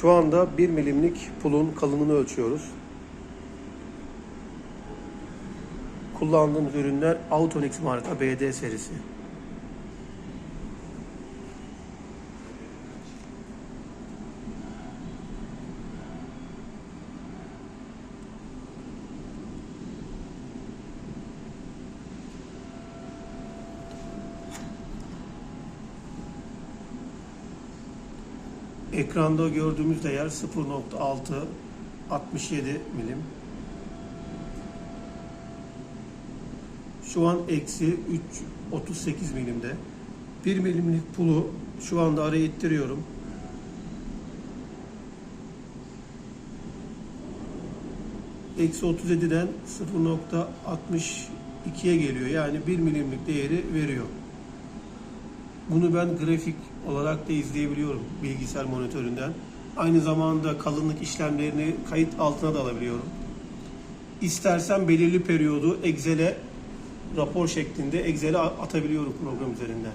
Şu anda 1 milimlik pulun kalınlığını ölçüyoruz. Kullandığımız ürünler Autonix marka BD serisi. Ekranda gördüğümüz değer 0.6 67 milim. Şu an eksi 3 38 milimde. 1 milimlik pulu şu anda araya ittiriyorum. Eksi 37'den 0.62'ye geliyor. Yani 1 milimlik değeri veriyor. Bunu ben grafik olarak da izleyebiliyorum bilgisayar monitöründen. Aynı zamanda kalınlık işlemlerini kayıt altına da alabiliyorum. İstersen belirli periyodu Excel'e rapor şeklinde Excel'e atabiliyorum program üzerinden.